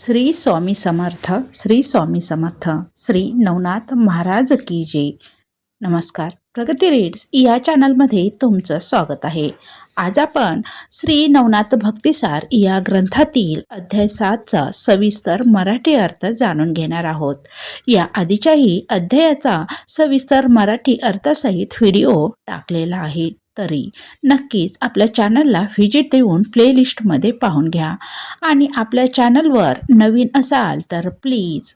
श्री स्वामी समर्थ श्री स्वामी समर्थ श्री नवनाथ महाराज की जय. नमस्कार. प्रगती रीड्स या चॅनलमध्ये तुमचं स्वागत आहे. आज आपण श्री नवनाथ भक्तिसार या ग्रंथातील अध्याय सातचा सविस्तर मराठी अर्थ जाणून घेणार आहोत. या आधीच्याही अध्यायाचा सविस्तर मराठी अर्थसहित व्हिडिओ टाकलेला आहे. तरी नक्कीच आपल्या चॅनलला व्हिजिट देऊन प्लेलिस्टमध्ये पाहून घ्या. आणि आपल्या चॅनलवर नवीन असाल तर प्लीज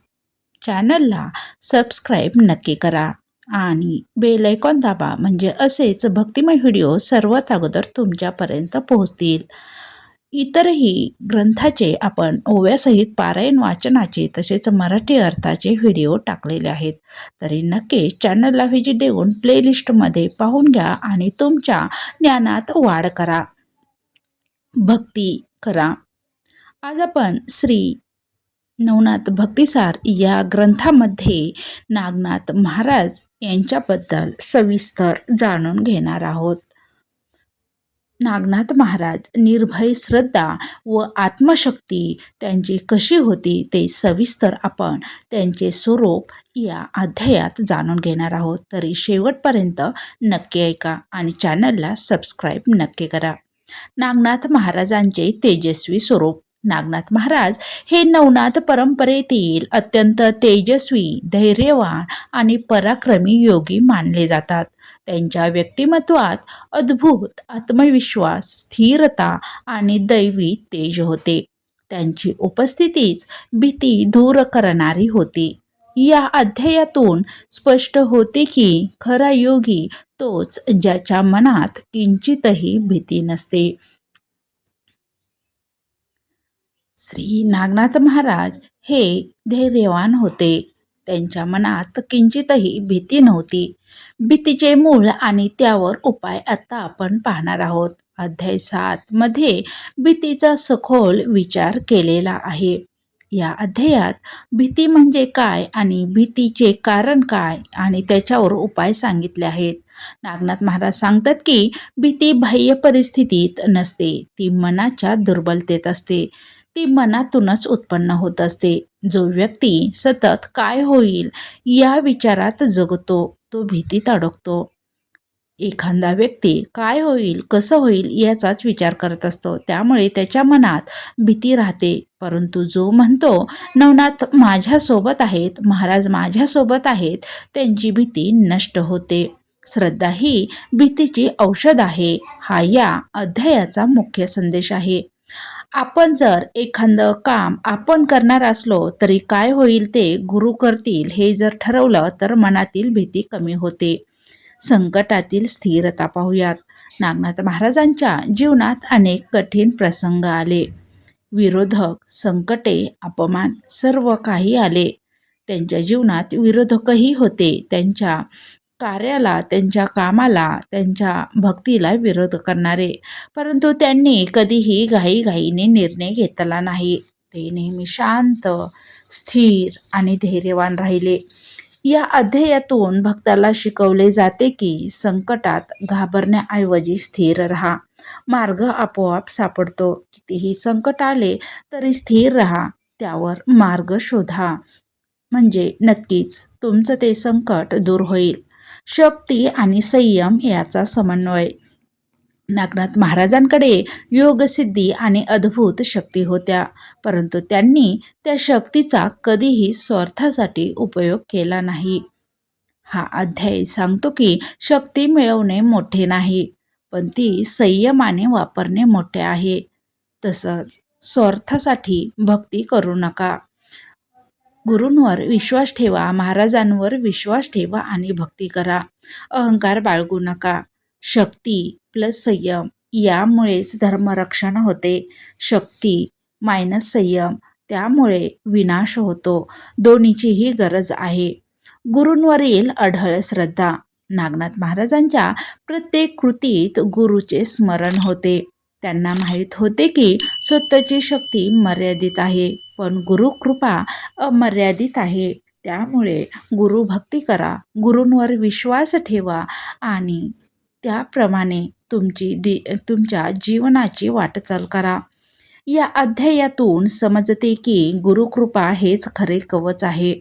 चॅनलला सबस्क्राईब नक्की करा. आणि बेल ऐकॉन दाबा म्हणजे असेच भक्तिमय व्हिडिओ सर्वात अगोदर तुमच्यापर्यंत पोहोचतील. इतरही ग्रंथाचे आपण ओव्यासहित पारायण वाचनाचे तसेच मराठी अर्थाचे व्हिडिओ टाकलेले आहेत. तरी नक्कीच चॅनलला व्हिजिट देऊन प्लेलिस्टमध्ये पाहून घ्या आणि तुमच्या ज्ञानात वाढ करा. भक्ती करा. आज आपण श्री नवनाथ भक्तिसार या ग्रंथामध्ये नागनाथ महाराज यांच्याबद्दल सविस्तर जाणून घेणार आहोत. नागनाथ महाराज निर्भय श्रद्धा व आत्मशक्ती त्यांची कशी होती ते सविस्तर आपण त्यांचे स्वरूप या अध्यायात जाणून घेणार आहोत. तरी शेवटपर्यंत नक्की ऐका आणि चॅनलला सबस्क्राईब नक्की करा. नागनाथ महाराजांचे तेजस्वी स्वरूप नागनाथ महाराज हे नवनाथ परंपरेतील अत्यंत तेजस्वी धैर्यवान आणि पराक्रमी योगी मानले जातात. त्यांच्या व्यक्तिमत्वात अद्भुत आत्मविश्वास स्थिरता आणि दैवी तेज होते. त्यांची उपस्थितीच भीती दूर करणारी होती. या अध्यायातून स्पष्ट होते की खरा योगी तोच ज्याच्या मनात किंचितही भीती नसते. श्री नागनाथ महाराज हे धैर्यवान होते. त्यांच्या मनात किंचितही भीती नव्हती. भीतीचे मूळ आणि त्यावर उपाय आता आपण पाहणार आहोत. अध्याय सात मध्ये भीतीचा सखोल विचार केलेला आहे. या अध्यायात भीती म्हणजे काय आणि भीतीचे कारण काय आणि त्याच्यावर उपाय सांगितले आहेत. नागनाथ महाराज सांगतात की भीती बाह्य परिस्थितीत नसते ती मनाच्या दुर्बलतेत असते. ती मनातूनच उत्पन्न होत असते. जो व्यक्ती सतत काय होईल या विचारात जगतो तो भीतीत अडकतो. एखादा व्यक्ती काय होईल कसं होईल याचाच विचार करत असतो. त्यामुळे त्याच्या मनात भीती राहते. परंतु जो म्हणतो नवनाथ माझ्यासोबत आहेत महाराज माझ्यासोबत आहेत त्यांची भीती नष्ट होते. श्रद्धा ही भीतीची औषध आहे. हा या अध्यायाचा मुख्य संदेश आहे. आपण जर एखादं काम आपण करणार असलो तरी काय होईल ते गुरु करतील हे जर ठरवलं तर मनातील भीती कमी होते. संकटातील स्थिरता पाहूयात. नागनाथ महाराजांच्या जीवनात अनेक कठीण प्रसंग आले. विरोधक संकटे अपमान सर्व काही आले. त्यांच्या जीवनात विरोधकही होते. त्यांच्या कार्याला त्यांच्या कामाला त्यांच्या भक्तीला विरोध करणारे. परंतु त्यांनी कधीही घाईघाईने निर्णय घेतला नाही. ते नेहमी शांत स्थिर आणि धैर्यवान राहिले. या अध्यायातून भक्ताला शिकवले जाते की संकटात घाबरण्याऐवजी स्थिर राहा. मार्ग आपोआप सापडतो. कितीही संकट आले तरी स्थिर राहा. त्यावर मार्ग शोधा. म्हणजे नक्कीच तुमचं ते संकट दूर होईल. शक्ती आणि संयम याचा समन्वय. नागनाथ महाराजांकडे योगसिद्धी आणि अद्भुत शक्ती होत्या परंतु त्यांनी त्या शक्तीचा कधीही स्वार्थासाठी उपयोग केला नाही. हा अध्याय सांगतो की शक्ती मिळवणे मोठे नाही पण ती संयमाने वापरणे मोठे आहे. तसंच स्वार्थासाठी भक्ती करू नका. गुरूंवर विश्वास ठेवा महाराजांवर विश्वास ठेवा आणि भक्ती करा. अहंकार बाळगू नका. शक्ती प्लस संयम यामुळेच धर्मरक्षण होते. शक्ती मायनस संयम त्यामुळे विनाश होतो. दोन्हीचीही गरज आहे. गुरूंवरील अढळ श्रद्धा. नागनाथ महाराजांच्या प्रत्येक कृतीत गुरुचे स्मरण होते. त्यांना माहीत होते की स्वतःची शक्ती मर्यादित आहे पण गुरुकृपा अमर्यादित आहे. त्यामुळे गुरुभक्ती करा गुरूंवर विश्वास ठेवा आणि त्याप्रमाणे तुमची दि तुमच्या जीवनाची वाटचाल करा. या अध्यायातून समजते की गुरुकृपा हेच खरे कवच आहे.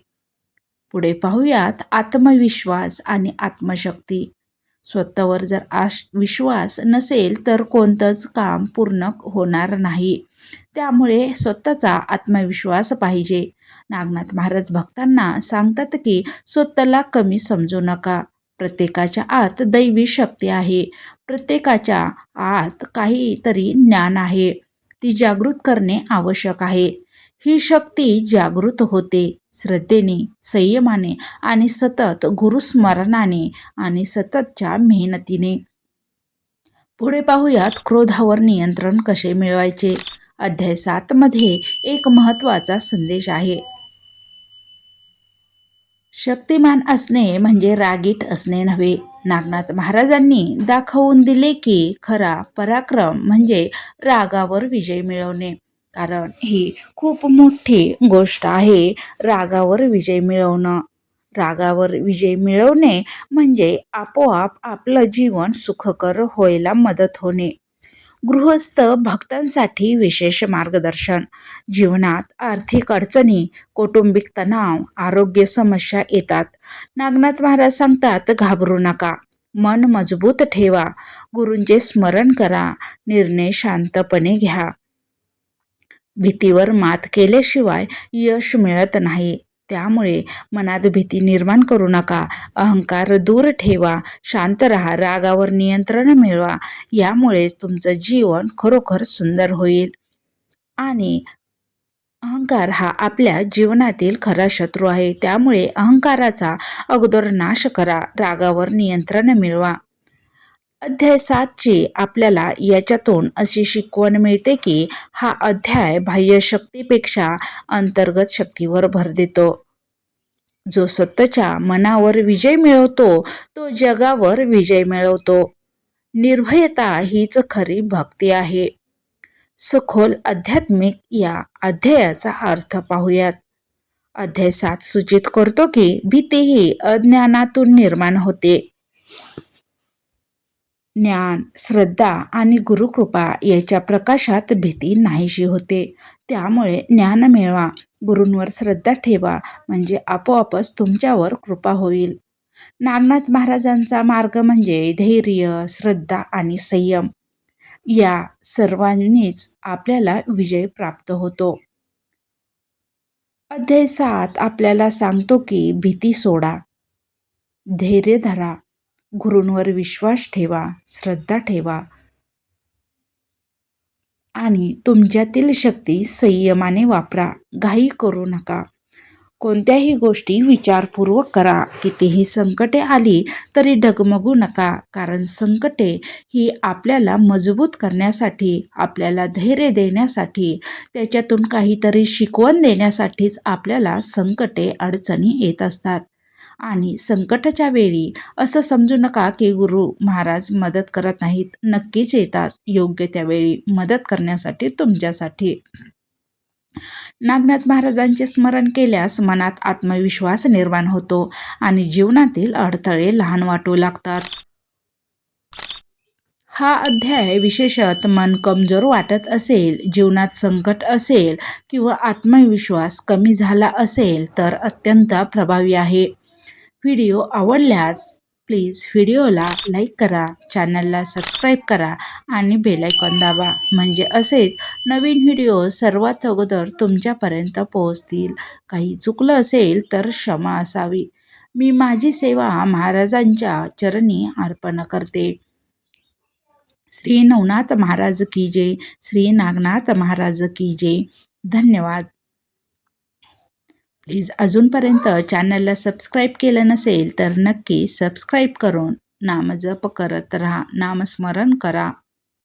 पुढे पाहूयात आत्मविश्वास आणि आत्मशक्ती. स्वतःवर जर आश विश्वास नसेल तर कोणतंच काम पूर्ण होणार नाही. त्यामुळे स्वतःचा आत्मविश्वास पाहिजे. नागनाथ महाराज भक्तांना सांगतात की स्वतःला कमी समजू नका. प्रत्येकाच्या आत दैवी शक्ती आहे. प्रत्येकाच्या आत काहीतरी ज्ञान आहे. ती जागृत करणे आवश्यक आहे. ही शक्ती जागृत होते. श्रद्धेने संयमाने आणि सतत गुरुस्मरणाने आणि सततच्या मेहनतीने. पुढे पाहूयात क्रोधावर नियंत्रण कसे मिळवायचे? अध्याय सातमध्ये एक महत्त्वाचा संदेश आहे. शक्तिमान असणे म्हणजे रागीट असणे नव्हे. नागनाथ महाराजांनी दाखवून दिले की खरा पराक्रम म्हणजे रागावर विजय मिळवणे. कारण ही खूप मोठी गोष्ट आहे रागावर विजय मिळवणं. रागावर विजय मिळवणे म्हणजे आपोआप आपलं जीवन सुखकर व्हायला मदत होणे. गृहस्थ भक्तांसाठी विशेष मार्गदर्शन. जीवनात आर्थिक अडचणी कौटुंबिक तणाव आरोग्य समस्या येतात. नागनाथ महाराज सांगतात घाबरू नका. मन मजबूत ठेवा. गुरूंचे स्मरण करा. निर्णय शांतपणे घ्या. भीतीवर मात केल्याशिवाय यश मिळत नाही. त्यामुळे मनात भीती निर्माण करू नका. अहंकार दूर ठेवा. शांत राहा. रागावर नियंत्रण मिळवा. यामुळेच तुमचं जीवन खरोखर सुंदर होईल. आणि अहंकार हा आपल्या जीवनातील खरा शत्रू आहे. त्यामुळे अहंकाराचा अगोदर नाश करा. रागावर नियंत्रण मिळवा. अध्याय सातची आपल्याला याच्यातून अशी शिकवण मिळते की हा अध्याय बाह्य शक्तीपेक्षा अंतर्गत शक्तीवर भर देतो. जो स्वतःच्या मनावर विजय मिळवतो तो जगावर विजय मिळवतो. निर्भयता हीच खरी भक्ती आहे. सखोल आध्यात्मिक या अध्यायाचा अर्थ पाहूयात. अध्याय सात सूचित करतो की भीती ही अज्ञानातून निर्माण होते. ज्ञान श्रद्धा आणि गुरुकृपा याच्या प्रकाशात भीती नाहीशी होते. त्यामुळे ज्ञान मिळवा गुरूंवर श्रद्धा ठेवा म्हणजे आपोआपच तुमच्यावर कृपा होईल. नागनाथ महाराजांचा मार्ग म्हणजे धैर्य श्रद्धा आणि संयम. या सर्वांनीच आपल्याला विजय प्राप्त होतो. अध्याय सात आपल्याला सांगतो की भीती सोडा. धैर्य धरा. गुरूंवर विश्वास ठेवा श्रद्धा ठेवा. आणि तुमच्यातील शक्ती संयमाने वापरा घाई करू नका. कोणत्याही गोष्टी विचारपूर्वक करा. कितीही संकटे आली तरी डगमगू नका कारण संकटे ही आपल्याला मजबूत करण्यासाठी आपल्याला धैर्य देण्यासाठी त्याच्यातून काहीतरी शिकवण देण्यासाठीच आपल्याला संकटे अडचणी येत असतात. आणि संकटाच्या वेळी असं समजू नका की गुरु महाराज मदत करत नाहीत. नक्कीच येतात. योग्य त्यावेळी मदत करण्यासाठी तुमच्यासाठी. नागनाथ महाराजांचे स्मरण केल्यास मनात आत्मविश्वास निर्माण होतो आणि जीवनातील अडथळे लहान वाटू लागतात. हा अध्याय विशेषत मन कमजोर वाटत असेल जीवनात संकट असेल किंवा आत्मविश्वास कमी झाला असेल तर अत्यंत प्रभावी आहे. व्हिडिओ आवडल्यास प्लीज व्हिडिओला लाईक करा चॅनलला सबस्क्राईब करा आणि बेलायकॉन दाबा. म्हणजे असेच नवीन व्हिडिओ सर्वात अगोदर तुमच्यापर्यंत पोहोचतील. काही चुकलं असेल तर क्षमा असावी. मी माझी सेवा महाराजांच्या चरणी अर्पण करते. श्री नवनाथ महाराज की जय. श्री नागनाथ महाराज की जय. धन्यवाद. प्लीज अजूनपर्यंत चॅनलला सबस्क्राईब केलं नसेल तर नक्की सबस्क्राईब करून नामजप करत राहा. नामस्मरण करा.